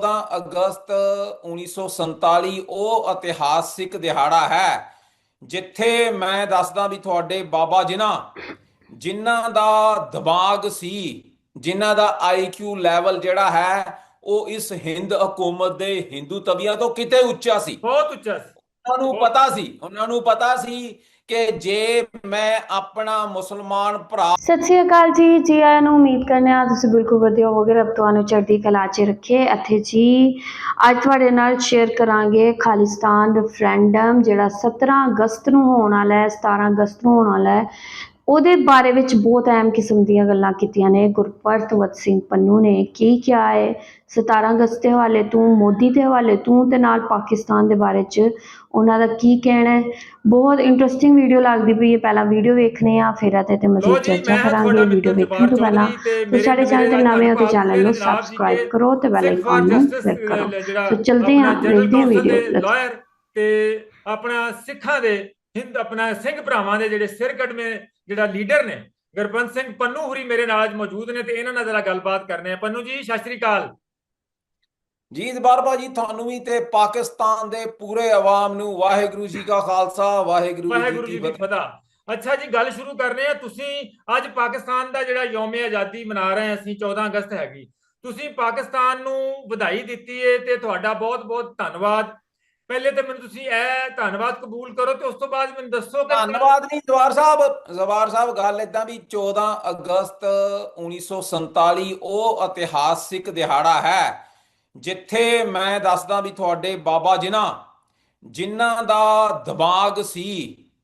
14 ਅਗਸਤ 1947 ਉਹ ਇਤਿਹਾਸਿਕ ਦਿਹਾੜਾ ਹੈ ਜਿੱਥੇ ਮੈਂ ਦੱਸਦਾ ਵੀ ਤੁਹਾਡੇ ਬਾਬਾ ਜਿਨ੍ਹਾਂ ਜਿਨ੍ਹਾਂ ਦਾ ਦਿਮਾਗ ਸੀ ਜਿਨ੍ਹਾਂ ਦਾ ਆਈਕਿਊ ਲੈਵਲ ਜਿਹੜਾ ਹੈ ਉਹ ਇਸ ਹਿੰਦ ਹਕੂਮਤ ਦੇ ਹਿੰਦੂ ਤਵੀਆਂ ਤੋਂ ਕਿਤੇ ਉੱਚਾ ਸੀ। ਬਹੁਤ ਉੱਚਾ ਸੀ। ਉਹਨਾਂ ਨੂੰ ਪਤਾ ਸੀ ਉਹਨਾਂ ਨੂੰ ਪਤਾ ਸੀ ਕਿ ਜੇ ਮੈਂ ਆਪਣਾ ਮੁਸਲਮਾਨ ਭਰਾ ਸਤਿ ਸ਼੍ਰੀ ਅਕਾਲ ਜੀ ਜੀ ਆਇਆਂ ਨੂੰ ਉਮੀਦ ਕਰਨੇ ਆ ਤੁਸੀਂ ਬਿਲਕੁਲ ਵਧੀਆ ਹੋਵੋਗੇ। ਰੱਬ ਤੁਹਾਨੂੰ ਚੜ੍ਹਦੀ ਕਲਾ 'ਚ ਰੱਖੇ। ਇੱਥੇ ਜੀ, ਅੱਜ ਤੁਹਾਡੇ ਨਾਲ ਸ਼ੇਅਰ ਕਰਾਂਗੇ ਖਾਲਿਸਤਾਨ ਰੈਫਰੈਂਡਮ ਜਿਹੜਾ 17 ਅਗਸਤ ਨੂੰ ਹੋਣ ਵਾਲਾ ਹੈ 17 ਅਗਸਤ ਨੂੰ ਹੋਣ ਵਾਲਾ ਹੈ। ਉਹਦੇ ਬਾਰੇ ਵਿੱਚ ਬਹੁਤ ਅਹਿਮ ਕਿਸਮ ਦੀਆਂ ਗੱਲਾਂ ਕੀਤੀਆਂ ਨੇ। ਗੁਰਪ੍ਰਤਵਤ ਸਿੰਘ ਪੰਨੂ ਨੇ ਕੀ ਕਿਹਾ ਹੈ? 17 ਅਗਸਤ ਦੇ ਹਵਾਲੇ ਤੋਂ ਮੋਦੀ ਦੇ ਹਵਾਲੇ ਤੋਂ ਤੇ ਨਾਲ ਪਾਕਿਸਤਾਨ ਦੇ ਬਾਰੇ 'ਚ ਉਹਨਾਂ ਦਾ ਕੀ ਕਹਿਣਾ ਹੈ? ਬਹੁਤ ਇੰਟਰਸਟਿੰਗ ਵੀਡੀਓ ਲੱਗਦੀ ਪਈ ਹੈ। ਪਹਿਲਾਂ ਵੀਡੀਓ ਵੇਖਨੇ ਆ ਫਿਰ ਅਤੇ ਤੇ ਮਜ਼ੀਦ ਚਰਚਾ ਕਰਾਂਗੇ। ਵੀਡੀਓ ਵੇਖਣ ਤੋਂ ਪਹਿਲਾਂ ਤੇ ਸਾਡੇ ਚੈਨਲ ਤੇ ਨਵੇਂ ਹੋ ਤੇ ਚੈਨਲ ਨੂੰ ਸਬਸਕ੍ਰਾਈਬ ਕਰੋ ਤੇ ਬੈਲ ਆਈਕਨ ਨੂੰ ਕਲਿੱਕ ਕਰੋ। ਸੋ ਚਲਦੇ ਹਾਂ ਵੇਖਦੇ ਹਾਂ ਵੀਡੀਓ ਤੇ ਆਪਣਾ ਸਿੱਖਾਂ ਦੇ ਹਿੰਦ ਆਪਣਾ ਸਿੰਘ ਭਰਾਵਾਂ ਦੇ ਜਿਹੜੇ ਸਿਰ ਕੱਢਵੇਂ ਜਿਹੜਾ ਲੀਡਰ ਨੇ ਗੁਰਬੰਦ ਸਿੰਘ ਪੰਨੂ ਹੁਰੀ ਮੇਰੇ ਨਾਲ ਅੱਜ ਮੌਜੂਦ ਨੇ ਤੇ ਇਹਨਾਂ ਨਾਲ ਜਰਾ ਗੱਲਬਾਤ ਕਰਨੇ ਆ। ਪੰਨੂ ਜੀ ਸਤਿ ਸ਼੍ਰੀ ਅਕਾਲ। ਜੀ ਦਬਾਰ ਜੀ ਤੁਹਾਨੂੰ ਵੀ ਤੇ ਪਾਕਿਸਤਾਨ ਦੇ ਪੂਰੇ ਆਵਾਮ ਨੂੰ ਵਾਹਿਗੁਰੂ ਜੀ ਕਾ ਖਾਲਸਾ ਵਾਹਿਗੁਰੂ ਜੀ ਕੀ ਫਤਿਹ। ਅੱਛਾ ਜੀ ਗੱਲ ਸ਼ੁਰੂ ਕਰਨੇ ਆ। ਤੁਸੀਂ ਅੱਜ ਪਾਕਿਸਤਾਨ ਦਾ ਜਿਹੜਾ ਯੋਮੇ ਆਜ਼ਾਦੀ ਮਨਾ ਰਹੇ ਅਸੀਂ 14 ਅਗਸਤ ਹੈਗੀ। ਤੁਸੀਂ ਪਾਕਿਸਤਾਨ ਨੂੰ ਵਧਾਈ ਦਿੱਤੀ ਹੈ ਤੇ ਤੁਹਾਡਾ ਬਹੁਤ-ਬਹੁਤ ਧੰਨਵਾਦ। ਪਹਿਲੇ ਤੇ ਮੈਨੂੰ ਤੁਸੀਂ ਇਹ ਧੰਨਵਾਦ ਕਬੂਲ ਕਰੋ ਤੇ ਉਸ ਤੋਂ ਬਾਅਦ ਮੈਨੂੰ ਦੱਸੋ ਕਿ ਧੰਨਵਾਦ ਨਹੀਂ ਦਵਾਰ ਸਾਹਿਬ। ਜ਼ਵਾਰ ਸਾਹਿਬ ਗੱਲ ਇਦਾਂ ਵੀ 14 ਅਗਸਤ 1947 ਉਹ ਇਤਿਹਾਸਿਕ ਦਿਹਾੜਾ ਹੈ ਜਿੱਥੇ ਮੈਂ ਦੱਸਦਾ ਵੀ ਤੁਹਾਡੇ ਬਾਬਾ ਜਿਨ੍ਹਾਂ ਜਿਨ੍ਹਾਂ ਦਾ ਦਿਮਾਗ ਸੀ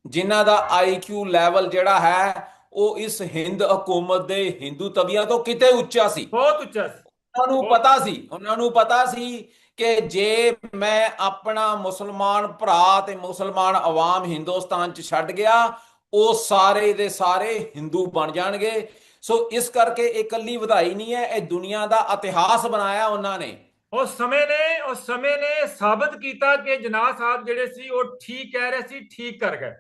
ਜਿਨ੍ਹਾਂ ਦਾ ਆਈਕਿਊ ਲੈਵਲ ਜਿਹੜਾ ਹੈ ਉਹ ਇਸ ਹਿੰਦ ਹਕੂਮਤ ਦੇ ਹਿੰਦੂ ਤਵੀਆਂ ਤੋਂ ਕਿਤੇ ਉੱਚਾ ਸੀ। ਬਹੁਤ ਉੱਚਾ ਸੀ। ਉਹਨਾਂ ਨੂੰ ਪਤਾ ਸੀ ਉਹਨਾਂ ਨੂੰ ਪਤਾ ਸੀ ਕਿ ਜੇ ਮੈਂ ਆਪਣਾ ਮੁਸਲਮਾਨ ਭਰਾ ਤੇ ਮੁਸਲਮਾਨ ਆਵਾਮ ਹਿੰਦੁਸਤਾਨ ਚ ਛੱਡ ਗਿਆ ਉਹ ਸਾਰੇ ਦੇ ਸਾਰੇ ਹਿੰਦੂ ਬਣ ਜਾਣਗੇ। ਸੋ ਇਸ ਕਰਕੇ ਇਹ ਇਕੱਲੀ ਵਧਾਈ ਨਹੀਂ ਹੈ ਇਹ ਦੁਨੀਆ ਦਾ ਇਤਿਹਾਸ ਬਣਾਇਆ ਉਹਨਾਂ ਨੇ। ਉਸ ਸਮੇਂ ਨੇ ਉਸ ਸਮੇਂ ਨੇ ਸਾਬਤ ਕੀਤਾ ਕਿ ਜਨਾਬ ਸਾਹਿਬ ਜਿਹੜੇ ਸੀ ਉਹ ਠੀਕ ਕਹਿ ਰਹੇ ਸੀ ਠੀਕ ਕਰ ਗਏ।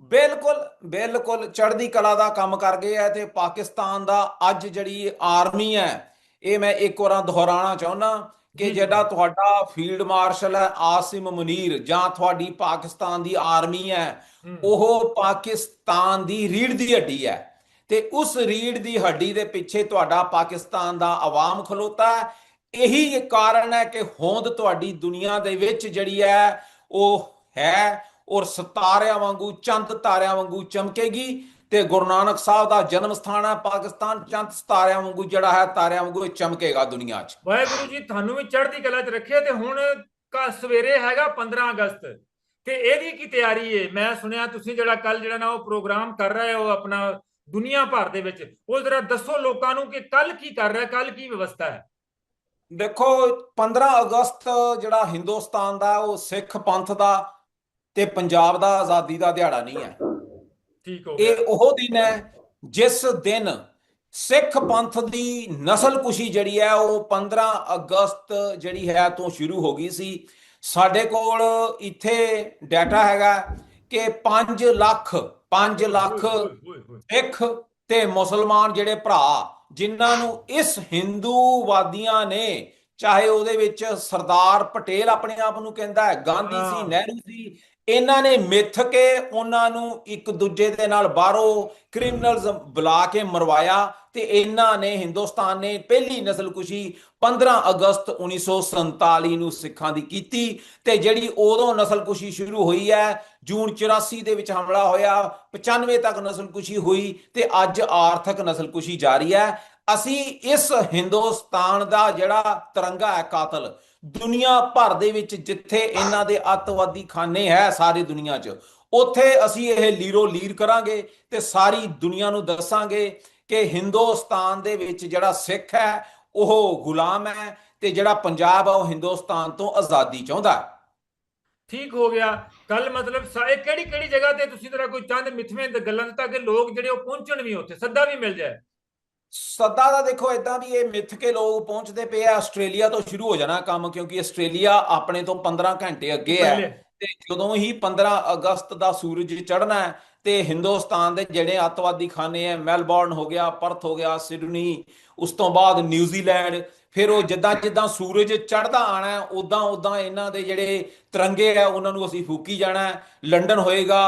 ਬਿਲਕੁਲ ਬਿਲਕੁਲ ਚੜ੍ਹਦੀ ਕਲਾ ਦਾ ਕੰਮ ਕਰ ਗਏ ਆ ਤੇ ਪਾਕਿਸਤਾਨ ਦਾ ਅੱਜ ਜਿਹੜੀ ਆਰਮੀ ਹੈ ਇਹ ਮੈਂ ਇੱਕ ਵਾਰਾਂ ਦੁਹਰਾਉਣਾ ਚਾਹੁੰਦਾ। ਕਿ। ਜਿਹੜਾ ਤੁਹਾਡਾ ਫੀਲਡ ਮਾਰਸ਼ਲ ਹੈ ਆਸਿਮ ਮੁਨੀਰ ਜਾਂ ਤੁਹਾਡੀ ਪਾਕਿਸਤਾਨ ਦੀ ਆਰਮੀ ਹੈ। ਉਹ ਪਾਕਿਸਤਾਨ ਦੀ ਰੀੜ ਦੀ ਹੱਡੀ ਹੈ ਤੇ ਉਸ ਰੀੜ ਦੀ ਹੱਡੀ ਦੇ ਪਿੱਛੇ ਤੁਹਾਡਾ ਪਾਕਿਸਤਾਨ ਦਾ ਆਵਾਮ ਖਲੋਤਾ ਹੈ ਇਹੀ ਇਹ ਕਾਰਨ ਹੈ ਕਿ ਹੋਂਦ ਤੁਹਾਡੀ ਦੁਨੀਆ ਦੇ ਵਿੱਚ ਜਿਹੜੀ ਹੈ ਉਹ ਹੈ ਔਰ ਸਿਤਾਰਿਆਂ ਵਾਂਗੂ ਚੰਦ ਤਾਰਿਆਂ ਵਾਂਗੂ ਚਮਕੇਗੀ ਤੇ ਗੁਰੂ ਨਾਨਕ ਸਾਹਿਬ ਦਾ ਜਨਮ ਸਥਾਨ ਹੈ ਪਾਕਿਸਤਾਨ ਚੰਦ ਤਾਰਿਆਂ ਵਾਂਗੂ ਜਿਹੜਾ ਹੈ ਤਾਰਿਆਂ ਵਾਂਗੂ ਚਮਕੇਗਾ ਦੁਨੀਆ 'ਚ। ਵਾਹਿਗੁਰੂ ਜੀ ਤੁਹਾਨੂੰ ਵੀ ਚੜ੍ਹਦੀ ਕਲਾ 'ਚ ਰੱਖੇ ਤੇ ਹੁਣ ਕਾ ਸਵੇਰੇ ਹੈਗਾ 15 ਅਗਸਤ ਤੇ ਇਹਦੀ ਕੀ ਤਿਆਰੀ ਹੈ ਮੈਂ ਸੁਣਿਆ ਤੁਸੀਂ ਜਿਹੜਾ ਕੱਲ ਜਿਹੜਾ ਨਾ ਉਹ ਪ੍ਰੋਗਰਾਮ ਕਰ ਰਹੇ ਹੋ ਆਪਣਾ ਦੁਨੀਆ ਭਰ ਦੇ ਵਿੱਚ ਉਹ ਜ਼ਰਾ ਦੱਸੋ ਲੋਕਾਂ ਨੂੰ ਕਿ ਕੱਲ ਕੀ ਕਰ ਰਿਹਾ ਕੱਲ ਕੀ ਵਿਵਸਥਾ ਹੈ? ਦੇਖੋ 15 ਅਗਸਤ ਜਿਹੜਾ ਹਿੰਦੁਸਤਾਨ ਦਾ ਉਹ ਸਿੱਖ ਪੰਥ ਦਾ ਤੇ ਪੰਜਾਬ ਦਾ ਆਜ਼ਾਦੀ ਦਾ ਦਿਹਾੜਾ ਨਹੀਂ ਹੈ। ਠੀਕ ਹੋ ਗਿਆ ਇਹ ਉਹ ਦਿਨ ਹੈ ਜਿਸ ਦਿਨ ਸਿੱਖ ਪੰਥ ਦੀ ਨਸਲਕੁਸ਼ੀ ਜਿਹੜੀ ਹੈ ਉਹ 15 ਅਗਸਤ ਜਿਹੜੀ ਹੈ ਤੋਂ ਸ਼ੁਰੂ ਹੋ ਗਈ ਸੀ ਸਾਡੇ ਕੋਲ ਇੱਥੇ ਡਾਟਾ ਹੈਗਾ ਕਿ 5 ਲੱਖ 5 ਲੱਖ। ਸਿੱਖ ਤੇ ਮੁਸਲਮਾਨ ਜਿਹੜੇ ਭਰਾ ਜਿਨ੍ਹਾਂ ਨੂੰ ਇਸ ਹਿੰਦੂਵਾਦੀਆਂ ਨੇ ਚਾਹੇ ਉਹਦੇ ਵਿੱਚ ਸਰਦਾਰ ਪਟੇਲ ਆਪਣੇ ਆਪ ਨੂੰ ਕਹਿੰਦਾ ਹੈ ਗਾਂਧੀ ਸੀ। ਨਹਿਰੂ ਸੀ ਇਹਨਾਂ ਨੇ ਮਿੱਥ ਕੇ ਉਹਨਾਂ ਨੂੰ ਇੱਕ ਦੂਜੇ ਦੇ ਨਾਲ ਬਾਹਰੋਂ ਕ੍ਰਿਮੀਨਲਸ ਬੁਲਾ ਕੇ ਮਰਵਾਇਆ ਤੇ ਇਹਨਾਂ ਨੇ ਹਿੰਦੁਸਤਾਨ ਨੇ ਪਹਿਲੀ ਨਸਲਕੁਸ਼ੀ 15 ਅਗਸਤ 1947 ਨੂੰ ਸਿੱਖਾਂ ਦੀ ਕੀਤੀ ਤੇ ਜਿਹੜੀ ਉਦੋਂ ਨਸਲਕੁਸ਼ੀ ਸ਼ੁਰੂ ਹੋਈ ਹੈ, ਜੂਨ 84 ਦੇ ਵਿੱਚ ਹਮਲਾ ਹੋਇਆ 95 ਤੱਕ ਨਸਲਕੁਸ਼ੀ ਹੋਈ ਤੇ ਅੱਜ ਆਰਥਿਕ ਨਸਲਕੁਸ਼ੀ ਜਾਰੀ ਹੈ। ਅਸੀਂ ਇਸ ਹਿੰਦੁਸਤਾਨ ਦਾ ਜਿਹੜਾ ਤਿਰੰਗਾ ਹੈ ਕਾਤਲ ਦੁਨੀਆ ਭਰ ਦੇ ਵਿੱਚ ਜਿੱਥੇ ਇਹਨਾਂ ਦੇ ਅੱਤਵਾਦੀ ਖਾਨੇ ਹੈ ਸਾਰੀ ਦੁਨੀਆ 'ਚ, ਉੱਥੇ ਅਸੀਂ ਇਹ ਲੀਰੋ ਲੀਰ ਕਰਾਂਗੇ ਤੇ ਸਾਰੀ ਦੁਨੀਆ ਨੂੰ ਦੱਸਾਂਗੇ ਕਿ ਹਿੰਦੁਸਤਾਨ ਦੇ ਵਿੱਚ ਜਿਹੜਾ ਸਿੱਖ ਹੈ, ਉਹ ਗੁਲਾਮ ਹੈ ਤੇ ਜਿਹੜਾ ਪੰਜਾਬ ਹੈ ਉਹ ਹਿੰਦੁਸਤਾਨ ਤੋਂ ਆਜ਼ਾਦੀ ਚਾਹੁੰਦਾ ਹੈ। ਠੀਕ ਹੋ ਗਿਆ। ਕੱਲ ਮਤਲਬ ਸਾ- ਕਿਹੜੀ ਕਿਹੜੀ ਜਗ੍ਹਾ ਤੇ ਤੁਸੀਂ ਤੇਰਾ ਕੋਈ ਚੰਦ ਮਿੱਥਵੇਂ ਗੱਲਾਂ ਦਿੱਤਾ ਕਿ ਲੋਕ ਜਿਹੜੇ ਉਹ ਪਹੁੰਚਣ ਵੀ ਉੱਥੇ, ਸੱਦਾ ਵੀ ਮਿਲ ਜਾਏ। ਸੱਦਾ ਦਾ ਦੇਖੋ ਇਦਾਂ ਵੀ ਇਹ ਮਿੱਥ ਕੇ ਲੋਕ ਪਹੁੰਚਦੇ ਪਏ ਆ ਆਸਟ੍ਰੇਲੀਆ ਤੋਂ ਸ਼ੁਰੂ ਹੋ ਜਾਣਾ ਕੰਮ ਕਿਉਂਕਿ ਆਸਟ੍ਰੇਲੀਆ ਆਪਣੇ ਤੋਂ 15 ਘੰਟੇ ਅੱਗੇ ਹੈ। ਤੇ ਜਦੋਂ ਹੀ 15 ਅਗਸਤ ਦਾ ਸੂਰਜ ਚੜ੍ਹਨਾ ਹੈ ਤੇ ਹਿੰਦੁਸਤਾਨ ਦੇ ਜਿਹੜੇ ਅੱਤਵਾਦੀ ਖਾਨੇ ਹੈ ਮੈਲਬੌਰਨ ਹੋ ਗਿਆ ਪਰਥ ਹੋ ਗਿਆ ਸਿਡਨੀ ਉਸ ਤੋਂ ਬਾਅਦ ਨਿਊਜ਼ੀਲੈਂਡ ਫਿਰ ਉਹ ਜਿੱਦਾਂ ਜਿੱਦਾਂ ਸੂਰਜ ਚੜ੍ਹਦਾ ਆਣਾ ਉਦਾਂ ਉਦਾਂ ਇਹਨਾਂ ਦੇ ਜਿਹੜੇ ਤਿਰੰਗੇ ਆ ਉਹਨਾਂ ਨੂੰ ਅਸੀਂ ਫੂਕੀ ਜਾਣਾ ਲੰਡਨ ਹੋਏਗਾ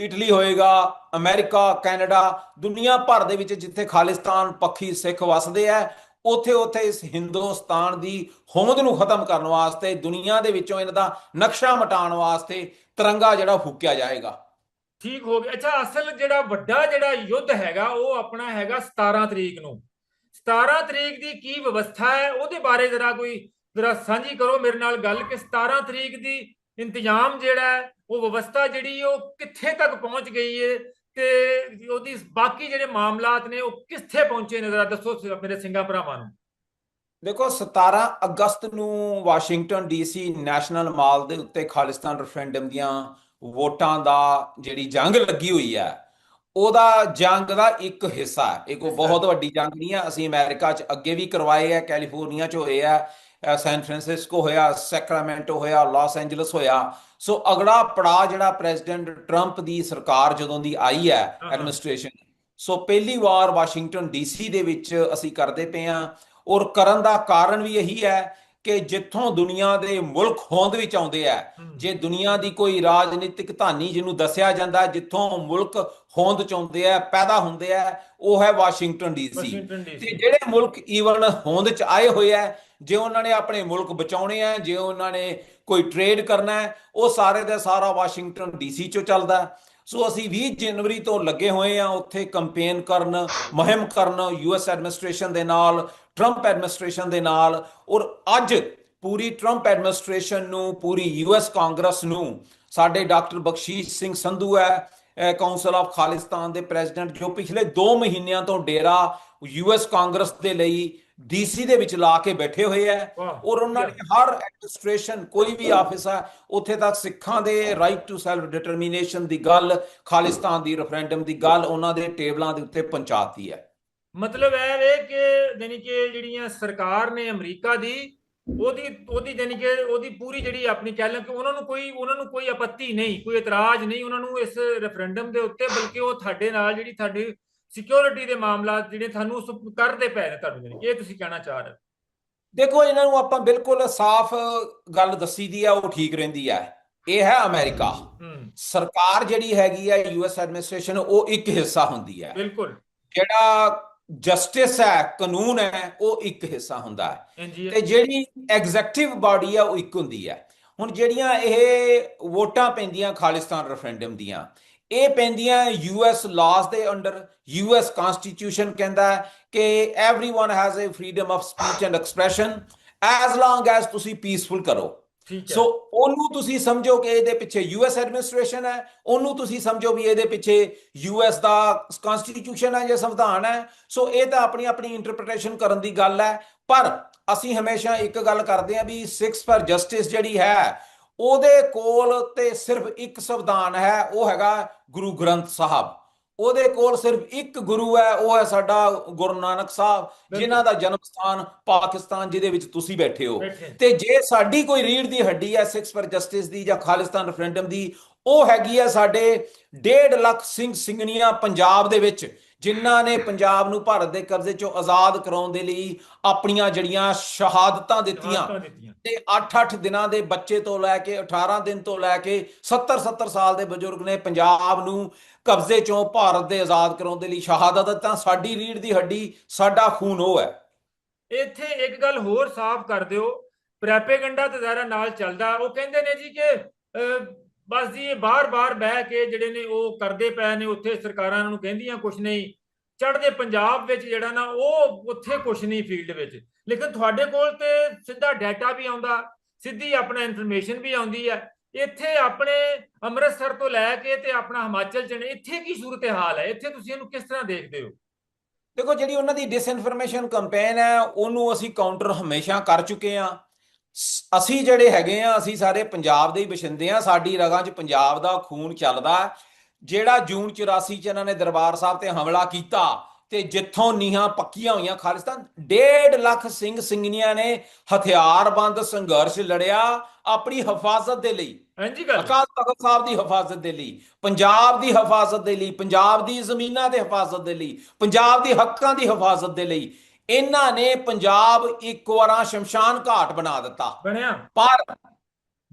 ਇਟਲੀ ਹੋਏਗਾ, ਅਮਰੀਕਾ, ਕੈਨੇਡਾ, ਦੁਨੀਆ ਭਰ ਦੇ ਵਿੱਚ ਜਿੱਥੇ ਖਾਲਿਸਤਾਨ ਪੱਖੀ ਸਿੱਖ ਵਸਦੇ ਆ ਉੱਥੇ ਉੱਥੇ ਇਸ ਹਿੰਦੁਸਤਾਨ ਦੀ ਹੋਂਦ ਨੂੰ ਖਤਮ ਕਰਨ ਵਾਸਤੇ, ਦੁਨੀਆ ਦੇ ਵਿੱਚੋਂ ਇਹਨਾਂ ਦਾ ਨਕਸ਼ਾ ਮਿਟਾਉਣ ਵਾਸਤੇ ਤਿਰੰਗਾ ਜਿਹੜਾ ਫੂਕਿਆ ਜਾਏਗਾ। ਠੀਕ ਹੋ ਗਿਆ। ਅੱਛਾ, ਅਸਲ ਜਿਹੜਾ ਵੱਡਾ ਜਿਹੜਾ ਯੁੱਧ ਹੈਗਾ, ਉਹ ਆਪਣਾ ਹੈਗਾ 17 ਤਰੀਕ ਨੂੰ। 17 ਤਰੀਕ ਦੀ ਕੀ ਵਿਵਸਥਾ ਹੈ, ਉਹਦੇ ਬਾਰੇ ਜਰਾ ਕੋਈ, ਜਰਾ ਸਾਂਝੀ ਕਰੋ ਮੇਰੇ ਨਾਲ ਗੱਲ ਕਿ 17 ਤਰੀਕ ਦੀ ਇੰਤਜ਼ਾਮ ਜਿਹੜਾ ਹੈ ਉਹ ਵਿਵਸਥਾ ਜਿਹੜੀ ਉਹ ਕਿੱਥੇ ਤੱਕ ਪਹੁੰਚ ਗਈ ਹੈ ਤੇ ਉਹਦੀ ਬਾਕੀ ਜਿਹੜੇ ਮਾਮਲਾਤ ਨੇ ਉਹ ਕਿੱਥੇ ਪਹੁੰਚੇ ਨੇ? ਜਰਾ ਦੱਸੋ ਮੇਰੇ ਸਿੰਘਾਂ ਭਰਾਵਾਂ ਨੂੰ। ਦੇਖੋ 17 ਅਗਸਤ ਨੂੰ ਵਾਸ਼ਿੰਗਟਨ ਡੀਸੀ ਨੈਸ਼ਨਲ ਮਾਲ ਦੇ ਉੱਤੇ ਖਾਲਿਸਤਾਨ ਰੈਫਰੈਂਡਮ ਦੀਆਂ ਵੋਟਾਂ ਦਾ ਜਿਹੜੀ ਜੰਗ ਲੱਗੀ ਹੋਈ ਹੈ ਉਹਦਾ ਜੰਗ ਦਾ ਇੱਕ ਹਿੱਸਾ ਹੈ। ਇਹ ਕੋਈ ਬਹੁਤ ਵੱਡੀ ਜੰਗ ਨਹੀਂ ਹੈ। ਅਸੀਂ ਅਮਰੀਕਾ 'ਚ ਅੱਗੇ ਵੀ ਕਰਵਾਏ ਆ ਕੈਲੀਫੋਰਨੀਆ 'ਚ ਹੋਏ ਆ ਅ, ਸੈਨ ਫਰਾਂਸਿਸਕੋ ਹੋਇਆ ਸੈਕਰਾਮੈਂਟੋ ਹੋਇਆ ਲਾਸ ਐਂਜਲਸ ਹੋਇਆ ਸੋ ਅਗਲਾ ਪੜਾਅ ਜਿਹੜਾ ਪ੍ਰੈਜ਼ੀਡੈਂਟ ਟਰੰਪ ਦੀ ਸਰਕਾਰ ਜਦੋਂ ਦੀ ਆਈ ਹੈ। ਐਡਮਿਨਿਸਟ੍ਰੇਸ਼ਨ ਸੋ ਪਹਿਲੀ ਵਾਰ ਵਾਸ਼ਿੰਗਟਨ ਡੀਸੀ ਦੇ ਵਿੱਚ ਅਸੀਂ ਕਰਦੇ ਪਏ ਹਾਂ ਔਰ ਕਰਨ ਦਾ ਕਾਰਨ ਵੀ ਇਹੀ ਹੈ ਕਿ ਜਿੱਥੋਂ ਦੁਨੀਆ ਦੇ ਮੁਲਕ ਹੋਂਦ ਵਿੱਚ ਆਉਂਦੇ ਆ ਜੇ ਦੁਨੀਆ ਦੀ ਕੋਈ ਰਾਜਨੀਤਿਕ ਧਾਨੀ ਜਿਹਨੂੰ ਦੱਸਿਆ ਜਾਂਦਾ ਜਿੱਥੋਂ ਮੁਲਕ ਹੋਂਦ ਚ ਆਉਂਦੇ ਆ ਪੈਦਾ ਹੁੰਦੇ ਆ ਉਹ ਹੈ ਵਾਸ਼ਿੰਗਟਨ ਡੀਸੀ ਤੇ ਜਿਹੜੇ ਮੁਲਕ ਈਵਨ ਹੋਂਦ ਚ ਆਏ ਹੋਏ ਆ ਜੇ ਉਹਨਾਂ ਨੇ ਆਪਣੇ ਮੁਲਕ ਬਚਾਉਣੇ ਆ ਜੇ ਉਹਨਾਂ ਨੇ ਕੋਈ ਟ੍ਰੇਡ ਕਰਨਾ ਹੈ ਉਹ ਸਾਰੇ ਦਾ ਸਾਰਾ ਵਾਸ਼ਿੰਗਟਨ ਡੀਸੀ ਚੋਂ ਚੱਲਦਾ। ਸੋ ਅਸੀਂ 20 ਜਨਵਰੀ ਤੋਂ ਲੱਗੇ ਹੋਏ ਆ ਉੱਥੇ ਕੰਪੇਨ ਕਰਨ ਮੁਹਿੰਮ ਕਰਨ ਯੂਐਸ ਐਡਮਿਨਿਸਟ੍ਰੇਸ਼ਨ ਦੇ ਨਾਲ ਟਰੰਪ ਐਡਮਿਨਿਸਟ੍ਰੇਸ਼ਨ ਦੇ ਨਾਲ ਔਰ ਅੱਜ ਪੂਰੀ ਟਰੰਪ ਐਡਮਿਨਿਸਟ੍ਰੇਸ਼ਨ ਨੂੰ ਪੂਰੀ ਯੂਐਸ ਕਾਂਗਰਸ ਨੂੰ ਸਾਡੇ ਡਾਕਟਰ ਬਖਸ਼ੀਸ਼ ਸਿੰਘ ਸੰਧੂ ਹੈ ਕਾਉਂਸਲ ਆਫ ਖਾਲਿਸਤਾਨ ਦੇ ਪ੍ਰੈਜ਼ੀਡੈਂਟ ਜੋ ਪਿਛਲੇ 2 ਮਹੀਨਿਆਂ ਤੋਂ ਡੇਰਾ ਯੂਐਸ ਕਾਂਗਰਸ ਦੇ ਲਈ ਡੀਸੀ ਦੇ ਵਿੱਚ ਲਾ ਕੇ ਬੈਠੇ ਹੋਏ ਹੈ ਔਰ ਉਹਨਾਂ ਨੇ ਹਰ ਐਡਮਿਨਿਸਟ੍ਰੇਸ਼ਨ ਕੋਈ ਵੀ ਆਫਿਸ ਹੈ ਉੱਥੇ ਤੱਕ ਸਿੱਖਾਂ ਦੇ ਰਾਈਟ ਟੂ ਸੈਲਫ ਡਿਟਰਮੀਨੇਸ਼ਨ ਦੀ ਗੱਲ ਖਾਲਿਸਤਾਨ ਦੀ ਰੈਫਰੈਂਡਮ ਦੀ ਗੱਲ ਉਹਨਾਂ ਦੇ ਟੇਬਲਾਂ ਦੇ ਉੱਤੇ ਪਹੁੰਚਾਤੀ ਹੈ। ਮਤਲਬ ਇਹ ਵੇ ਕਿ ਯਾਨੀ ਕਿ ਜਿਹੜੀਆਂ ਸਰਕਾਰ ਨੇ ਅਮਰੀਕਾ ਦੀ ਉਹਦੀ ਉਹਦੀ ਯਾਨੀ ਕਿ ਉਹਦੀ ਪੂਰੀ ਜਿਹੜੀ ਆਪਣੀ ਕਹਿ ਲਓ ਕਿ ਉਹਨਾਂ ਨੂੰ ਕੋਈ ਉਹਨਾਂ ਨੂੰ ਕੋਈ ਆਪੱਤੀ ਨਹੀਂ ਕੋਈ ਇਤਰਾਜ਼ ਨਹੀਂ ਉਹਨਾਂ ਨੂੰ ਇਸ ਰੈਫਰੈਂਡਮ ਦੇ ਉੱਤੇ ਬਲਕਿ ਉਹ ਤੁਹਾਡੇ ਨਾਲ ਜਿਹੜੀ ਤੁਹਾਡੀ ਸਿਕਿਉਰਿਟੀ ਦੇ ਮਾਮਲਾ ਜਿਹੜੇ ਤੁਹਾਨੂੰ ਕਰਦੇ ਪਏ ਨੇ ਤੁਹਾਨੂੰ ਯਾਨੀ ਕਿ ਇਹ ਤੁਸੀਂ ਕਹਿਣਾ ਚਾਹ ਰਹੇ। ਦੇਖੋ ਇਹਨਾਂ ਨੂੰ ਆਪਾਂ ਬਿਲਕੁਲ ਸਾਫ਼ ਗੱਲ ਦੱਸੀ ਦੀ ਆ ਉਹ ਠੀਕ ਰਹਿੰਦੀ ਹੈ ਇਹ ਹੈ ਅਮਰੀਕਾ। ਸਰਕਾਰ ਜਿਹੜੀ ਹੈਗੀ ਹੈ ਯੂਐਸ ਐਡਮਿਨਿਸਟ੍ਰੇਸ਼ਨ ਉਹ ਇੱਕ ਹਿੱਸਾ ਹੁੰਦੀ ਹੈ ਬਿਲਕੁਲ। ਜਿਹੜਾ ਜਸਟਿਸ ਹੈ ਕਾਨੂੰਨ ਹੈ ਉਹ ਇੱਕ ਹਿੱਸਾ ਹੁੰਦਾ ਹੈ। ਤੇ ਜਿਹੜੀ ਐਗਜ਼ੈਕਟਿਵ ਬਾਡੀ ਹੈ ਉਹ ਇੱਕ ਹੁੰਦੀ ਹੈ। ਹੁਣ ਜਿਹੜੀਆਂ ਇਹ ਵੋਟਾਂ ਪੈਂਦੀਆਂ ਖਾਲਿਸਤਾਨ ਰੈਫਰੈਂਡਮ ਦੀਆਂ ਇਹ ਪੈਂਦੀਆਂ ਯੂ ਐਸ ਲਾਸ ਦੇ ਅੰਡਰ ਯੂ ਐਸ ਕਨਸਟੀਟਿਊਸ਼ਨ ਕਹਿੰਦਾ ਕਿ everyone has a freedom of speech and expression as long as ਤੁਸੀਂ ਪੀਸਫੁਲ ਕਰੋ। ਸੋ ਉਹਨੂੰ ਤੁਸੀਂ ਸਮਝੋ ਕਿ ਇਹਦੇ ਪਿੱਛੇ ਯੂਐਸ ਐਡਮਿਨਿਸਟ੍ਰੇਸ਼ਨ ਹੈ, ਉਹਨੂੰ ਤੁਸੀਂ ਸਮਝੋ ਵੀ ਇਹਦੇ ਪਿੱਛੇ ਯੂਐਸ ਦਾ ਕਨਸਟੀਟਿਊਸ਼ਨ ਹੈ ਜਾਂ ਸੰਵਿਧਾਨ ਹੈ। ਸੋ ਇਹ ਤਾਂ ਆਪਣੀ ਆਪਣੀ ਇੰਟਰਪ੍ਰੀਟੇਸ਼ਨ ਕਰਨ ਦੀ ਗੱਲ ਹੈ। ਪਰ ਅਸੀਂ ਹਮੇਸ਼ਾ ਇੱਕ ਗੱਲ ਕਰਦੇ ਹਾਂ ਵੀ 6 ਫਾਰ ਜਸਟਿਸ ਜਿਹੜੀ ਹੈ, ਉਹਦੇ ਕੋਲ ਤੇ ਸਿਰਫ ਇੱਕ ਸੰਵਿਧਾਨ ਹੈ, ਉਹ ਹੈਗਾ ਗੁਰੂ ਗ੍ਰੰਥ ਸਾਹਿਬ। ਉਹਦੇ ਕੋਲ ਸਿਰਫ ਇੱਕ ਗੁਰੂ ਹੈ ਉਹ ਹੈ ਸਾਡਾ ਗੁਰੂ ਨਾਨਕ ਸਾਹਿਬ ਜਿਨ੍ਹਾਂ ਦਾ ਜਨਮ ਸਥਾਨ ਪਾਕਿਸਤਾਨ ਜਿਹਦੇ ਵਿੱਚ ਤੁਸੀਂ ਬੈਠੇ ਹੋ। ਤੇ ਜੇ ਸਾਡੀ ਕੋਈ ਰੀੜ ਦੀ ਹੱਡੀ ਹੈ 6 ਫਾਰ ਜਸਟਿਸ ਦੀ ਜਾਂ ਖਾਲਿਸਤਾਨ ਰੈਫਰੈਂਡਮ ਦੀ ਉਹ ਹੈਗੀ ਹੈ ਸਾਡੇ 1.5 ਲੱਖ ਸਿੰਘ ਸਿੰਘਣੀਆਂ ਪੰਜਾਬ ਦੇ ਵਿੱਚ ਜਿਨ੍ਹਾਂ ਨੇ ਪੰਜਾਬ ਨੂੰ ਭਾਰਤ ਦੇ ਕਬਜ਼ੇ ਚੋਂ ਆਜ਼ਾਦ ਕਰਾਉਣ ਦੇ ਲਈ ਆਪਣੀਆਂ ਜੜੀਆਂ ਸ਼ਹਾਦਤਾਂ ਦਿੱਤੀਆਂ। ਤੇ 8-8 ਦਿਨਾਂ ਦੇ ਬੱਚੇ ਤੋਂ ਲੈ ਕੇ 18 ਦਿਨ ਤੋਂ ਲੈ ਕੇ 70-70 ਸਾਲ ਦੇ ਬਜ਼ੁਰਗ ਨੇ ਪੰਜਾਬ ਨੂੰ ਕਬਜ਼ੇ ਚੋਂ ਭਾਰਤ ਦੇ ਆਜ਼ਾਦ ਕਰਾਉਣ ਦੇ ਲਈ ਸ਼ਹਾਦਤ ਦਿੱਤਾ ਸਾਡੀ ਰੀੜ ਦੀ ਹੱਡੀ, ਸਾਡਾ ਖੂਨ ਉਹ ਹੈ। ਇੱਥੇ ਇੱਕ ਗੱਲ ਹੋਰ ਸਾਫ਼ ਕਰ ਦਿਓ। ਪ੍ਰੈਪੇਗੰਡਾ ਤੇ ਜ਼ਰਾ ਨਾਲ ਚੱਲਦਾ। ਉਹ ਕਹਿੰਦੇ ਨੇ ਜੀ ਕਿ ਬਸ ਜੀ, ਇਹ ਬਾਰ-ਬਾਰ ਬਹਿ ਕੇ ਜਿਹੜੇ ਨੇ ਉਹ ਕਰਦੇ ਪਏ ਨੇ, ਉੱਥੇ ਸਰਕਾਰਾਂ ਨੂੰ ਕਹਿੰਦੀਆਂ ਕੁਛ ਨਹੀਂ। ਚੜ੍ਹਦੇ ਪੰਜਾਬ ਵਿੱਚ ਜਿਹੜਾ ਨਾ, ਉਹ ਉੱਥੇ ਕੁਛ ਨਹੀਂ ਫੀਲਡ ਵਿੱਚ। ਲੇਕਿਨ ਤੁਹਾਡੇ ਕੋਲ ਤੇ ਸਿੱਧਾ ਡਾਟਾ ਵੀ ਆਉਂਦਾ। ਸਿੱਧੀ ਆਪਣਾ ਇਨਫੋਰਮੇਸ਼ਨ ਵੀ ਆਉਂਦੀ ਹੈ। ਇੱਥੇ ਆਪਣੇ ਅੰਮ੍ਰਿਤਸਰ ਤੋਂ ਲੈ ਕੇ ਤੇ ਆਪਣਾ ਹਿਮਾਚਲ ਚ ਇੱਥੇ ਕੀ ਸੂਰਤ ਹਾਲ ਹੈ? ਇੱਥੇ ਤੁਸੀਂ ਇਹਨੂੰ ਕਿਸ ਤਰ੍ਹਾਂ ਦੇਖਦੇ ਹੋ? ਦੇਖੋ, ਜਿਹੜੀ ਉਹਨਾਂ ਦੀ ਡਿਸਇਨਫੋਰਮੇਸ਼ਨ ਕੈਂਪੇਨ ਹੈ, ਉਹਨੂੰ ਅਸੀਂ ਕਾਊਂਟਰ ਹਮੇਸ਼ਾ ਕਰ ਚੁੱਕੇ ਆ ਅਸੀਂ ਜਿਹੜੇ ਹੈਗੇ ਆ ਅਸੀਂ ਸਾਰੇ ਪੰਜਾਬ ਦੇ ਹੀ ਵਸਿੰਦੇ ਆ ਸਾਡੀ ਰਗਾਂ 'ਚ ਪੰਜਾਬ ਦਾ ਖੂਨ ਚੱਲਦਾ ਜਿਹੜਾ ਜੂਨ 84 ਚ ਇਹਨਾਂ ਨੇ ਦਰਬਾਰ ਸਾਹਿਬ ਤੇ ਹਮਲਾ ਕੀਤਾ ਤੇ ਜਿੱਥੋਂ ਨੀਹਾਂ ਪੱਕੀਆਂ ਹੋਈਆਂ ਖਾਲਿਸਤਾਨ 1.5 ਲੱਖ ਸਿੰਘ ਸਿੰਘਣੀਆਂ ਨੇ ਹਥਿਆਰਬੰਦ ਸੰਘਰਸ਼ ਲੜਿਆ ਆਪਣੀ ਹਿਫਾਜ਼ਤ ਦੇ ਲਈ। ਹਾਂਜੀ ਗੱਲ ਅਕਾਲ ਤਖਤ ਸਾਹਿਬ ਦੀ ਹਿਫਾਜ਼ਤ ਦੇ ਲਈ ਪੰਜਾਬ ਦੀ ਹਿਫਾਜ਼ਤ ਦੇ ਲਈ ਪੰਜਾਬ ਦੀ ਜ਼ਮੀਨਾਂ ਦੇ ਹਿਫਾਜ਼ਤ ਦੇ ਲਈ ਪੰਜਾਬ ਦੀ ਹੱਕਾਂ ਦੀ ਹਿਫਾਜ਼ਤ ਦੇ ਲਈ ਇਹਨਾਂ ਨੇ ਪੰਜਾਬ ਇੱਕ ਵਾਰਾਂ ਸ਼ਮਸ਼ਾਨ ਘਾਟ ਬਣਾ ਦਿੱਤਾ। ਬਣਿਆ। ਪਰ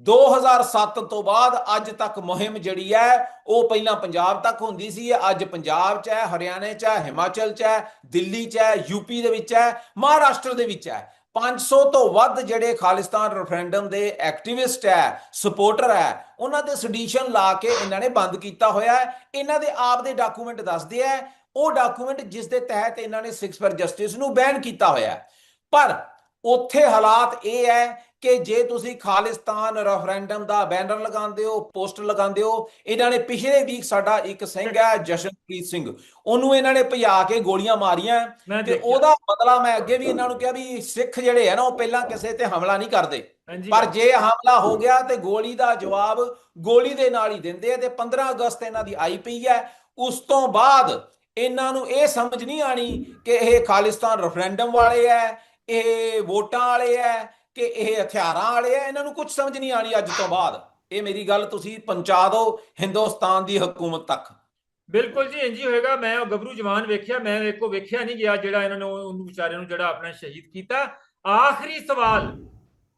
2007 ਤੋਂ ਬਾਅਦ ਅੱਜ ਤੱਕ ਮੁਹਿੰਮ ਜਿਹੜੀ ਹੈ, ਉਹ ਪਹਿਲਾਂ ਪੰਜਾਬ ਤੱਕ ਹੁੰਦੀ ਸੀ ਅੱਜ ਪੰਜਾਬ 'ਚ ਹੈ, ਹਰਿਆਣੇ 'ਚ ਹੈ, ਹਿਮਾਚਲ 'ਚ ਹੈ, ਦਿੱਲੀ 'ਚ ਹੈ ਯੂਪੀ ਦੇ ਵਿੱਚ ਹੈ, ਮਹਾਰਾਸ਼ਟਰ ਦੇ ਵਿੱਚ ਹੈ। 500 ਤੋਂ ਵੱਧ ਜਿਹੜੇ ਖਾਲਿਸਤਾਨ ਰੈਫਰੈਂਡਮ ਦੇ ਐਕਟਿਵਿਸਟ ਹੈ ਸਪੋਰਟਰ ਹੈ, ਉਹਨਾਂ ਤੇ ਸਡੀਸ਼ਨ ਲਾ ਕੇ ਇਹਨਾਂ ਨੇ ਬੰਦ ਕੀਤਾ ਹੋਇਆ ਹੈ। ਇਹਨਾਂ ਦੇ ਆਪ ਦੇ ਡਾਕੂਮੈਂਟ ਦੱਸਦੇ ਹੈ, ਉਹ ਡਾਕੂਮੈਂਟ ਜਿਸ ਦੇ ਤਹਿਤ ਇਹਨਾਂ ਨੇ 6 ਫਰ ਜਸਟਿਸ ਨੂੰ ਬੈਨ ਕੀਤਾ ਹੋਇਆ ਪਰ ਉੱਥੇ ਹਾਲਾਤ ਇਹ ਹੈ ਕਿ ਜੇ ਤੁਸੀਂ ਖਾਲਿਸਤਾਨ ਰੈਫਰੈਂਡਮ ਦਾ ਬੈਨਰ ਲਗਾਉਂਦੇ ਹੋ ਪੋਸਟਰ ਲਗਾਉਂਦੇ ਹੋ ਇਹਨਾਂ ਨੇ ਪਿਛਲੇ ਵੀਕ ਸਾਡਾ ਇੱਕ ਸਿੰਘ ਹੈ ਜਸ਼ਨਪ੍ਰੀਤ ਸਿੰਘ। ਉਹਨੂੰ ਇਹਨਾਂ ਨੇ ਭਜਾ ਕੇ ਗੋਲੀਆਂ ਮਾਰੀਆਂ। ਤੇ। ਉਹਦਾ ਬਦਲਾ ਮੈਂ ਅੱਗੇ ਵੀ ਇਹਨਾਂ ਨੂੰ ਕਿਹਾ ਵੀ ਸਿੱਖ ਜਿਹੜੇ ਆ ਨਾ ਉਹ ਪਹਿਲਾਂ ਕਿਸੇ ਤੇ ਹਮਲਾ ਨਹੀਂ ਕਰਦੇ। ਪਰ ਜੇ ਹਮਲਾ ਹੋ ਗਿਆ ਤੇ ਗੋਲੀ ਦਾ ਜਵਾਬ ਗੋਲੀ ਦੇ ਨਾਲ ਹੀ ਦਿੰਦੇ ਆ ਤੇ 15 ਅਗਸਤ ਇਹਨਾਂ ਦੀ ਆਈ ਪਈ ਹੈ। ਉਸ ਤੋਂ ਬਾਅਦ ਇਹਨਾਂ ਨੂੰ ਇਹ ਸਮਝ ਨਹੀਂ ਆਣੀ ਕਿ ਇਹ ਖਾਲਿਸਤਾਨ ਰੈਫਰੈਂਡਮ ਵਾਲੇ ਐ ਇਹ ਵੋਟਾਂ ਵਾਲੇ ਐ ਕਿ ਇਹ ਹਥਿਆਰਾਂ ਵਾਲੇ ਐ ਇਹਨਾਂ ਨੂੰ ਕੁਝ ਸਮਝ ਨਹੀਂ ਆਣੀ ਅੱਜ ਤੋਂ ਬਾਅਦ। ਇਹ ਮੇਰੀ ਗੱਲ ਤੁਸੀਂ ਪਹੁੰਚਾ ਦਿਓ ਹਿੰਦੁਸਤਾਨ ਦੀ ਹਕੂਮਤ ਤੱਕ। ਬਿਲਕੁਲ ਜੀ ਇੰਜੀ ਹੋਏਗਾ। ਮੈਂ ਉਹ ਗੱਭਰੂ ਜਵਾਨ ਵੇਖਿਆ ਮੈਂ ਵੇਖੋ ਵੇਖਿਆ ਨਹੀਂ ਗਿਆ ਜਿਹੜਾ ਇਹਨਾਂ ਨੇ ਉਹ- ਉਹਨੂੰ ਵਿਚਾਰੇ ਨੂੰ ਜਿਹੜਾ ਆਪਣਾ ਸ਼ਹੀਦ ਕੀਤਾ। ਆਖਰੀ ਸਵਾਲ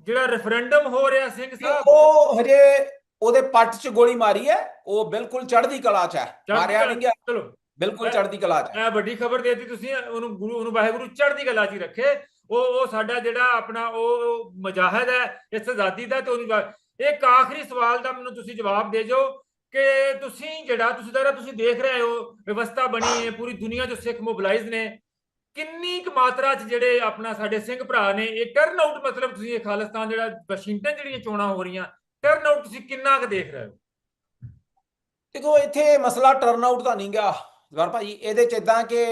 ਜਿਹੜਾ ਰੈਫਰੈਂਡਮ ਹੋ ਰਿਹਾ ਸਿੰਘ ਸਾਹਿਬ। ਉਹ ਹਜੇ ਉਹਦੇ ਪੱਟ 'ਚ ਗੋਲੀ ਮਾਰੀ ਹੈ ਉਹ ਬਿਲਕੁਲ ਚੜ੍ਹਦੀ ਕਲਾ 'ਚ ਹੈ। ਮਾਰਿਆ ਨਹੀਂ ਗਿਆ। ਚਲੋ। ਬਿਲਕੁਲ ਚੜ੍ਹਦੀ ਕਲਾ 'ਚ ਇਹ ਵੱਡੀ ਖਬਰ ਦੇਤੀ ਤੁਸੀਂ ਉਹਨੂੰ ਗੁਰੂ ਉਹਨੂੰ ਵਾਹਿਗੁਰੂ ਚੜ੍ਹਦੀ ਕਲਾ 'ਚ ਹੀ ਰੱਖੇ। ਉਹ ਉਹ ਸਾਡਾ ਜਿਹੜਾ ਆਪਣਾ ਉਹ ਉਹ ਹੈ, ਇਸ ਆਜ਼ਾਦੀ ਦਾ ਤੇ ਉਹਨੂੰ ਇੱਕ ਆਖਰੀ ਸਵਾਲ ਦਾ ਮੈਨੂੰ ਤੁਸੀਂ ਜਵਾਬ ਦੇ ਜੋ ਕਿ ਤੁਸੀਂ ਜਿਹੜਾ ਤੁਸੀਂ ਜਿਹੜਾ ਤੁਸੀਂ ਦੇਖ ਰਹੇ ਹੋ, ਵਿਵਸਥਾ ਬਣੀ ਹੈ, ਪੂਰੀ ਦੁਨੀਆ 'ਚ ਸਿੱਖ ਮੋਬਿਲਾਈਜ਼ ਨੇ, ਕਿੰਨੀ ਕੁ ਮਾਤਰਾ 'ਚ ਜਿਹੜੇ ਆਪਣਾ ਸਾਡੇ ਸਿੰਘ ਭਰਾ ਨੇ, ਇਹ ਟਰਨ ਆਊਟ ਮਤਲਬ ਤੁਸੀਂ ਇਹ ਖਾਲਿਸਤਾਨ ਜਿਹੜਾ ਵਾਸ਼ਿੰਗਟਨ ਜਿਹੜੀਆਂ ਚੋਣਾਂ ਹੋ ਰਹੀਆਂ ਟਰਨ ਆਊਟ ਤੁਸੀਂ ਕਿੰਨਾ ਕੁ ਦੇਖ ਰਹੇ ਹੋ? ਦੇਖੋ, ਇੱਥੇ ਮਸਲਾ ਟਰਨ ਆਊਟ ਦਾ ਨਹੀਂਗਾ ਜਵਾਰ ਭਾਜੀ ਇਹਦੇ ਚ ਇਦਾਂ ਕਿ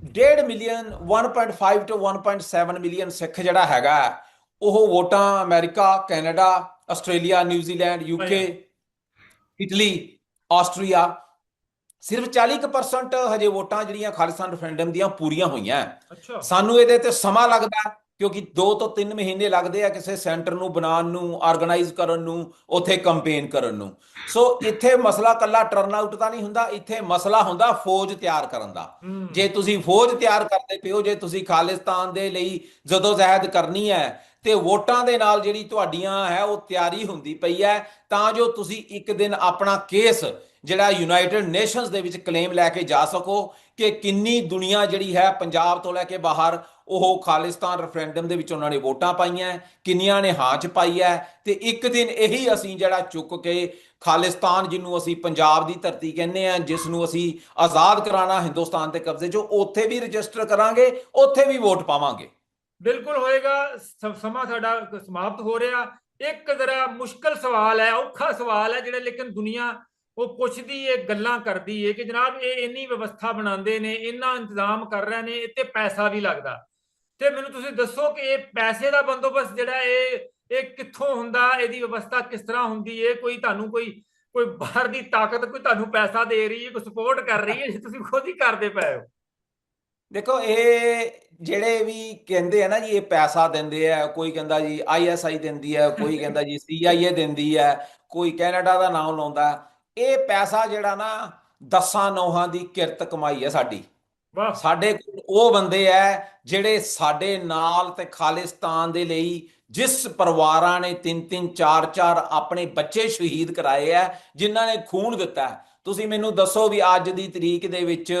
1.5 ਮਿਲੀਅਨ 1.5 ਤੋਂ 1.7 ਮਿਲੀਅਨ ਸਿੱਖ ਜਿਹੜਾ ਹੈਗਾ ਉਹ ਵੋਟਾਂ America Canada Australia New Zealand UK Italy Austria ਸਿਰਫ 40% ਹਜੇ ਵੋਟਾਂ ਜਿਹੜੀਆਂ ਖਾਲਿਸਤਾਨ ਰੈਫਰੈਂਡਮ ਦੀਆਂ ਪੂਰੀਆਂ ਹੋਈਆਂ। ਸਾਨੂੰ ਇਹਦੇ ਤੇ ਸਮਾਂ ਲੱਗਦਾ। ਕਿਉਂਕਿ 2 ਤੋਂ 3 ਮਹੀਨੇ ਲੱਗਦੇ ਆ ਕਿਸੇ ਸੈਂਟਰ ਨੂੰ ਬਣਾਉਣ ਨੂੰ ਆਰਗੇਨਾਈਜ਼ ਕਰਨ ਨੂੰ ਉੱਥੇ ਕੈਂਪੇਨ ਕਰਨ ਨੂੰ ਸੋ ਇੱਥੇ ਮਸਲਾ ਕੱਲਾ ਟਰਨ ਆਊਟ ਦਾ ਨਹੀਂ ਹੁੰਦਾ ਇੱਥੇ ਮਸਲਾ ਹੁੰਦਾ ਫੌਜ ਤਿਆਰ ਕਰਨ ਦਾ। ਜੇ ਤੁਸੀਂ ਫੌਜ ਤਿਆਰ ਕਰਦੇ ਪਿਓ ਜੇ ਤੁਸੀਂ ਖਾਲਿਸਤਾਨ ਦੇ ਲਈ ਜਦੋਂ ਜ਼ਹਿਦ ਕਰਨੀ ਹੈ ਤੇ ਵੋਟਾਂ ਦੇ ਨਾਲ ਜਿਹੜੀ ਤੁਹਾਡੀਆਂ ਹੈ ਉਹ ਤਿਆਰੀ ਹੁੰਦੀ ਪਈ ਹੈ ਤਾਂ ਜੋ ਤੁਸੀਂ ਇੱਕ ਦਿਨ ਆਪਣਾ ਕੇਸ ਜਿਹੜਾ ਯੂਨਾਈਟਿਡ ਨੇਸ਼ਨਸ ਦੇ ਵਿੱਚ ਕਲੇਮ ਲੈ ਕੇ ਜਾ ਸਕੋ ਕਿ ਕਿੰਨੀ ਦੁਨੀਆ ਜਿਹੜੀ ਹੈ ਪੰਜਾਬ ਤੋਂ ਲੈ ਕੇ ਬਾਹਰ ਉਹ ਖਾਲਿਸਤਾਨ ਰੈਫਰੈਂਡਮ ਦੇ ਵਿੱਚ ਉਹਨਾਂ ਨੇ ਵੋਟਾਂ ਪਾਈਆਂ ਕਿੰਨੀਆਂ ਨੇ ਹਾਂ ਚ ਪਾਈ ਹੈ ਤੇ ਇੱਕ ਦਿਨ ਇਹੀ ਅਸੀਂ ਜਿਹੜਾ ਚੁੱਕ ਕੇ ਖਾਲਿਸਤਾਨ ਜਿਹਨੂੰ ਅਸੀਂ ਪੰਜਾਬ ਦੀ ਧਰਤੀ ਕਹਿੰਦੇ ਆ ਜਿਸ ਨੂੰ ਅਸੀਂ ਆਜ਼ਾਦ ਕਰਾਣਾ ਹਿੰਦੁਸਤਾਨ ਦੇ ਕਬਜ਼ੇ 'ਚੋਂ, ਉੱਥੇ ਵੀ ਰਜਿਸਟਰ ਕਰਾਂਗੇ, ਉੱਥੇ ਵੀ ਵੋਟ ਪਾਵਾਂਗੇ। ਬਿਲਕੁਲ ਹੋਏਗਾ ਸਮਾਂ ਸਾਡਾ ਸਮਾਪਤ ਹੋ ਰਿਹਾ। ਇੱਕ ਜ਼ਰਾ ਮੁਸ਼ਕਲ ਸਵਾਲ ਹੈ, ਔਖਾ ਸਵਾਲ ਹੈ ਜਿਹੜਾ ਲੇਕਿਨ ਦੁਨੀਆ ਉਹ ਪੁੱਛਦੀ ਏ, ਗੱਲਾਂ ਕਰਦੀ ਏ ਕਿ ਜਨਾਬ ਇਹ ਇੰਨੀ ਵਿਵਸਥਾ ਬਣਾਉਂਦੇ ਨੇ, ਇੰਨਾ ਇੰਤਜ਼ਾਮ ਕਰ ਰਹੇ ਨੇ, ਇੱਥੇ ਪੈਸਾ ਵੀ ਲੱਗਦਾ। ਤੇ ਮੈਨੂੰ ਤੁਸੀਂ ਦੱਸੋ ਕਿ ਇਹ ਪੈਸੇ ਦਾ ਬੰਦੋਬਸਤ ਜਿਹੜਾ ਇਹ ਇਹ ਕਿੱਥੋਂ ਹੁੰਦਾ, ਇਹਦੀ ਵਿਵਸਥਾ ਕਿਸ ਤਰ੍ਹਾਂ ਹੁੰਦੀ ਹੈ ਕੋਈ ਤੁਹਾਨੂੰ ਕੋਈ ਕੋਈ ਬਾਹਰ ਦੀ ਤਾਕਤ, ਕੋਈ ਤੁਹਾਨੂੰ ਪੈਸਾ ਦੇ ਰਹੀ ਹੈ ਕੋਈ ਸਪੋਰਟ ਕਰ ਰਹੀ ਹੈ ਤੁਸੀਂ ਖੁਦ ਹੀ ਕਰਦੇ ਪਏ ਹੋ? ਦੇਖੋ, ਇਹ ਜਿਹੜੇ ਵੀ ਕਹਿੰਦੇ ਆ ਨਾ ਜੀ, ਇਹ ਪੈਸਾ ਦਿੰਦੇ ਆ, ਕੋਈ ਕਹਿੰਦਾ ਜੀ ਆਈਐਸਆਈ ਦਿੰਦੀ ਹੈ ਕੋਈ ਕਹਿੰਦਾ ਜੀ ਸੀਆਈਏ ਦਿੰਦੀ ਹੈ ਕੋਈ ਕੈਨੇਡਾ ਦਾ ਨਾਮ ਲਾਉਂਦਾ, ਇਹ ਪੈਸਾ ਜਿਹੜਾ ਨਾ ਦਸਾਂ ਨੌਹਾਂ ਦੀ ਕਿਰਤ ਕਮਾਈ ਹੈ ਸਾਡੀ। ਵਾਹ ਸਾਡੇ ਕੋਲ ਉਹ ਬੰਦੇ ਐ ਜਿਹੜੇ ਸਾਡੇ ਨਾਲ ਤੇ ਖਾਲਿਸਤਾਨ ਦੇ ਲਈ ਜਿਸ ਪਰਿਵਾਰਾਂ ਨੇ ਤਿੰਨ ਤਿੰਨ ਚਾਰ ਚਾਰ ਆਪਣੇ ਬੱਚੇ ਸ਼ਹੀਦ ਕਰਾਏ ਐ, ਜਿਨ੍ਹਾਂ ਨੇ ਖੂਨ ਦਿੱਤਾ ਹੈ। ਤੁਸੀਂ ਮੈਨੂੰ ਦੱਸੋ ਵੀ ਅੱਜ ਦੀ ਤਰੀਕ ਦੇ ਵਿੱਚ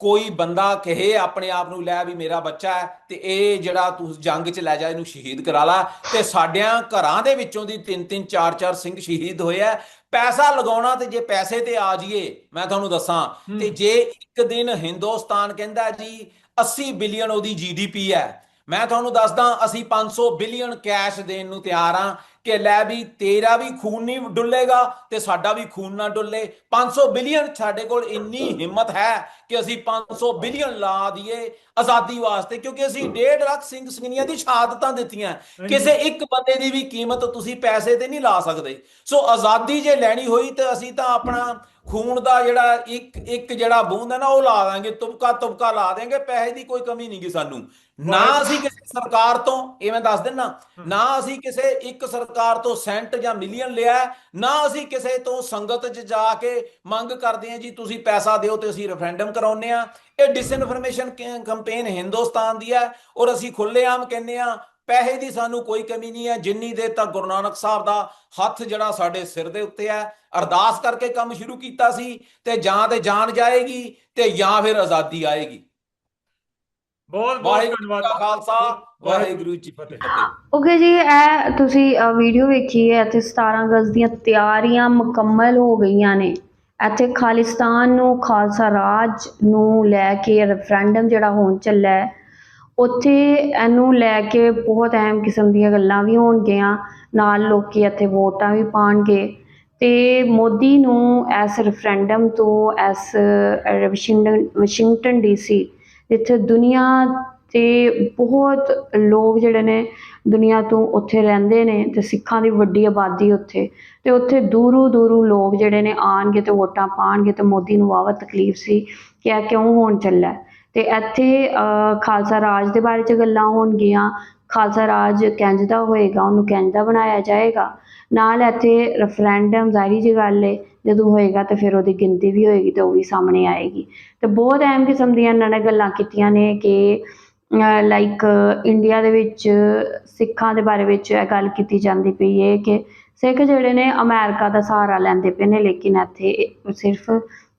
ਕੋਈ ਬੰਦਾ ਕਹੇ ਆਪਣੇ ਆਪ ਨੂੰ, ਲੈ ਵੀ ਮੇਰਾ ਬੱਚਾ ਹੈ ਤੇ ਇਹ ਜਿਹੜਾ ਤੂੰ ਜੰਗ 'ਚ ਲੈ ਜਾ, ਇਹਨੂੰ ਸ਼ਹੀਦ ਕਰਾ ਲਾ ਤੇ ਸਾਡਿਆਂ ਘਰਾਂ ਦੇ ਵਿੱਚੋਂ ਦੀ ਤਿੰਨ ਤਿੰਨ ਚਾਰ ਚਾਰ ਸਿੰਘ ਸ਼ਹੀਦ ਹੋਏ ਐ ਪੈਸਾ ਲਗਾਉਣਾ ਤੇ ਜੇ ਪੈਸੇ ਤੇ ਆ ਜਾਈਏ ਮੈਂ ਤੁਹਾਨੂੰ ਦੱਸਾਂ ਤੇ ਜੇ ਇੱਕ ਦਿਨ ਹਿੰਦੁਸਤਾਨ ਕਹਿੰਦਾ ਜੀ 80 ਬਿਲੀਅਨ ਉਹਦੀ ਜੀਡੀਪੀ ਹੈ ਮੈਂ ਤੁਹਾਨੂੰ ਦੱਸਦਾ ਅਸੀਂ 500 ਬਿਲੀਅਨ ਕੈਸ਼ ਦੇਣ ਨੂੰ ਤਿਆਰ ਆ ਕਿ ਲੈ ਵੀ ਤੇਰਾ ਵੀ ਖੂਨ ਨਹੀਂ ਡੁੱਲੇਗਾ ਤੇ ਸਾਡਾ ਵੀ ਖੂਨ ਨਾ ਡੁੱਲੇ। 500 ਬਿਲੀਅਨ ਸਾਡੇ ਕੋਲ ਇੰਨੀ ਹਿੰਮਤ ਹੈ ਕਿ ਅਸੀਂ 500 ਬਿਲੀਅਨ ਲਾ ਦਈਏ ਆਜ਼ਾਦੀ ਵਾਸਤੇ ਕਿਉਂਕਿ ਅਸੀਂ 1.5 ਲੱਖ ਸਿੰਘ ਸਿੰਘਣੀਆਂ ਦੀ ਸ਼ਹਾਦਤਾਂ ਦਿੱਤੀਆਂ। ਕਿਸੇ ਇੱਕ ਬੰਦੇ ਦੀ ਵੀ ਕੀਮਤ ਤੁਸੀਂ ਪੈਸੇ ਤੇ ਨਹੀਂ ਲਾ ਸਕਦੇ। ਸੋ ਆਜ਼ਾਦੀ ਜੇ ਲੈਣੀ ਹੋਈ ਤੇ ਅਸੀਂ ਤਾਂ ਆਪਣਾ ਖੂਨ ਦਾ ਜਿਹੜਾ ਇੱਕ ਇੱਕ ਜਿਹੜਾ ਬੂੰਦ ਹੈ ਨਾ ਉਹ ਲਾ ਦਾਂਗੇ ਤੁਬਕਾ ਤੁਬਕਾ ਲਾ ਦੇਂਗੇ ਪੈਸੇ ਦੀ ਕੋਈ ਕਮੀ ਨਹੀਂ ਗੀ ਸਾਨੂੰ। ਨਾ ਅਸੀਂ ਕਿਸੇ ਸਰਕਾਰ ਤੋਂ ਇਹ ਮੈਂ ਦੱਸ ਦਿੰਨਾ ਨਾ ਅਸੀਂ ਕਿਸੇ ਇੱਕ ਸਰਕਾਰ ਤੋਂ ਸੈਂਟ ਜਾਂ ਮਿਲੀਅਨ ਲਿਆ ਨਾ ਅਸੀਂ ਕਿਸੇ ਤੋਂ ਸੰਗਤ 'ਚ ਜਾ ਕੇ ਮੰਗ ਕਰਦੇ ਹਾਂ ਜੀ ਤੁਸੀਂ ਪੈਸਾ ਦਿਓ ਤੇ ਅਸੀਂ ਰੈਫਰੈਂਡਮ ਕਰਾਉਂਦੇ ਆ ਇਹ ਡਿਸਇਨਫੋਰਮੇਸ਼ਨ ਕੈਂਪੇਨ ਹਿੰਦੁਸਤਾਨ ਦੀ ਹੈ ਔਰ ਅਸੀਂ ਖੁੱਲੇਆਮ ਕਹਿੰਦੇ ਆ ਪੈਸੇ ਦੀ ਸਾਨੂੰ ਕੋਈ ਕਮੀ ਨਹੀਂ ਹੈ ਜਿੰਨੀ ਦੇਰ ਤੱਕ ਗੁਰੂ ਨਾਨਕ ਸਾਹਿਬ ਦਾ ਹੱਥ ਜਿਹੜਾ ਸਾਡੇ ਸਿਰ ਦੇ ਉੱਤੇ ਹੈ ਅਰਦਾਸ ਕਰਕੇ ਕੰਮ ਸ਼ੁਰੂ ਕੀਤਾ ਸੀ ਤੇ ਜਾਂ ਤੇ ਜਾਨ ਜਾਏਗੀ ਤੇ ਜਾਂ ਫਿਰ ਆਜ਼ਾਦੀ ਆਏਗੀ। ਬਹੁਤ ਬਹੁਤ ਵਾਹਿਗੁਰੂ ਜੀ ਧੰਨਵਾਦ। ਖਾਲਸਾ ਵਾਹਿਗੁਰੂ ਜੀ ਫਤਿਹ। ਓਕੇ ਜੀ ਇਹ ਤੁਸੀਂ ਵੀਡੀਓ ਵੇਖੀ ਹੈ ਇੱਥੇ 17 ਅਗਸਤ ਦੀਆਂ ਤਿਆਰੀਆਂ ਮੁਕੰਮਲ ਹੋ ਗਈਆਂ ਨੇ। ਇੱਥੇ ਖਾਲਿਸਤਾਨ ਨੂੰ ਖਾਲਸਾ ਰਾਜ ਨੂੰ ਲੈ ਕੇ ਰੈਫਰੈਂਡਮ ਜਿਹੜਾ ਹੋਣ ਚੱਲਾ ਹੈ ਉੱਥੇ ਇਹਨੂੰ ਲੈ ਕੇ ਬਹੁਤ ਅਹਿਮ ਕਿਸਮ ਦੀਆਂ ਗੱਲਾਂ ਵੀ ਹੋਣਗੀਆਂ ਨਾਲ ਲੋਕੀ ਇੱਥੇ ਵੋਟਾਂ ਵੀ ਪਾਣਗੇ ਤੇ ਮੋਦੀ ਨੂੰ ਇਸ ਰੈਫਰੈਂਡਮ ਤੋਂ ਇਸ ਵਾਸ਼ਿੰਗਟਨ ਵਾਸ਼ਿੰਗਟਨ ਡੀਸੀ ਜਿੱਥੇ ਦੁਨੀਆ ਦੇ ਬਹੁਤ ਲੋਕ ਜਿਹੜੇ ਨੇ ਦੁਨੀਆ ਤੋਂ ਉੱਥੇ ਰਹਿੰਦੇ ਨੇ ਤੇ ਸਿੱਖਾਂ ਦੀ ਵੱਡੀ ਆਬਾਦੀ ਉੱਥੇ ਤੇ ਉੱਥੇ ਦੂਰੋਂ ਦੂਰੋਂ ਲੋਕ ਜਿਹੜੇ ਨੇ ਆਉਣਗੇ ਤੇ ਵੋਟਾਂ ਪਾਉਣਗੇ ਤੇ ਮੋਦੀ ਨੂੰ ਵਾਹਵਾ ਤਕਲੀਫ ਸੀ ਕਿ ਇਹ ਕਿਉਂ ਹੋਣ ਚੱਲਾ ਹੈ। ਤੇ ਇੱਥੇ ਅਹ, ਖਾਲਸਾ ਰਾਜ ਦੇ ਬਾਰੇ ਚ ਗੱਲਾਂ ਹੋਣਗੀਆਂ ਖਾਲਸਾ ਰਾਜ ਕਿੰਝ ਦਾ ਹੋਏਗਾ, ਉਹਨੂੰ ਕਿੰਝ ਦਾ ਬਣਾਇਆ ਜਾਏਗਾ। ਨਾਲ ਇੱਥੇ ਰੈਫਰੈਂਡਮ ਜ਼ਾਹਿਰੀ ਜਿਹੀ ਗੱਲ ਹੈ ਜਦੋਂ ਹੋਏਗਾ ਤੇ ਫਿਰ ਉਹਦੀ ਗਿਣਤੀ ਵੀ ਹੋਏਗੀ ਤੇ ਉਹ ਵੀ ਸਾਹਮਣੇ ਆਏਗੀ। ਤੇ ਬਹੁਤ ਅਹਿਮ ਕਿਸਮ ਦੀਆਂ ਇਹਨਾਂ ਨੇ ਗੱਲਾਂ ਕੀਤੀਆਂ ਨੇ ਕਿ ਲਾਈਕ ਇੰਡੀਆ ਦੇ ਵਿੱਚ, ਸਿੱਖਾਂ ਦੇ ਬਾਰੇ ਵਿੱਚ ਇਹ ਗੱਲ ਕੀਤੀ ਜਾਂਦੀ ਪਈ ਹੈ ਕਿ ਸਿੱਖ ਜਿਹੜੇ ਨੇ ਅਮਰੀਕਾ ਦਾ ਸਹਾਰਾ ਲੈਂਦੇ ਪਏ ਨੇ, ਲੇਕਿਨ ਇੱਥੇ ਸਿਰਫ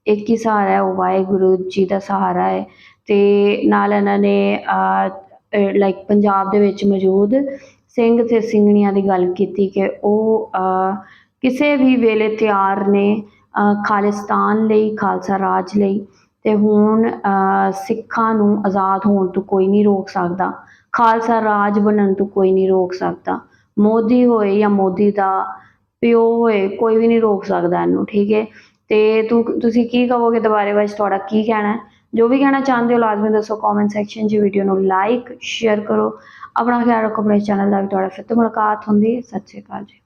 ਇੱਕ ਹੀ ਸਹਾਰਾ ਹੈ, ਉਹ ਵਾਹਿਗੁਰੂ ਜੀ ਦਾ ਸਹਾਰਾ ਹੈ। ਤੇ ਨਾਲ ਇਹਨਾਂ ਨੇ ਲਾਈਕ ਪੰਜਾਬ ਦੇ ਵਿੱਚ ਮੌਜੂਦ ਸਿੰਘ ਅਤੇ ਸਿੰਘਣੀਆਂ ਦੀ ਗੱਲ ਕੀਤੀ ਕਿ ਉਹ ਕਿਸੇ ਵੀ ਵੇਲੇ ਤਿਆਰ ਨੇ ਖਾਲਿਸਤਾਨ ਲਈ, ਖਾਲਸਾ ਰਾਜ ਲਈ ਅਤੇ ਹੁਣ ਸਿੱਖਾਂ ਨੂੰ ਆਜ਼ਾਦ ਹੋਣ ਤੋਂ ਕੋਈ ਨਹੀਂ ਰੋਕ ਸਕਦਾ, ਖਾਲਸਾ ਰਾਜ ਬਣਨ ਤੋਂ ਕੋਈ ਨਹੀਂ ਰੋਕ ਸਕਦਾ, ਮੋਦੀ ਹੋਏ ਜਾਂ ਮੋਦੀ ਦਾ ਪਿਓ ਹੋਏ ਕੋਈ ਵੀ ਨਹੀਂ ਰੋਕ ਸਕਦਾ ਇਹਨੂੰ, ਠੀਕ ਹੈ? ਅਤੇ ਤੂੰ, ਤੁਸੀਂ ਕੀ ਕਹੋਗੇ ਦੁਬਾਰੇ ਵਿੱਚ ਤੁਹਾਡਾ ਕੀ ਕਹਿਣਾ ਜੋ ਵੀ ਕਹਿਣਾ ਚਾਹੁੰਦੇ ਹੋ ਲਾਜ਼ਮੀ ਦੱਸੋ ਕਮੈਂਟ ਸੈਕਸ਼ਨ 'ਚ ਵੀਡੀਓ ਨੂੰ ਲਾਈਕ ਸ਼ੇਅਰ ਕਰੋ। ਆਪਣਾ ਖਿਆਲ ਰੱਖੋ ਆਪਣੇ ਚੈਨਲ ਦਾ ਵੀ ਤੁਹਾਡਾ ਫਿਰ ਤੋਂ ਮੁਲਾਕਾਤ ਹੁੰਦੀ ਹੈ। ਸਤਿ ਸ਼੍ਰੀ ਅਕਾਲ ਜੀ।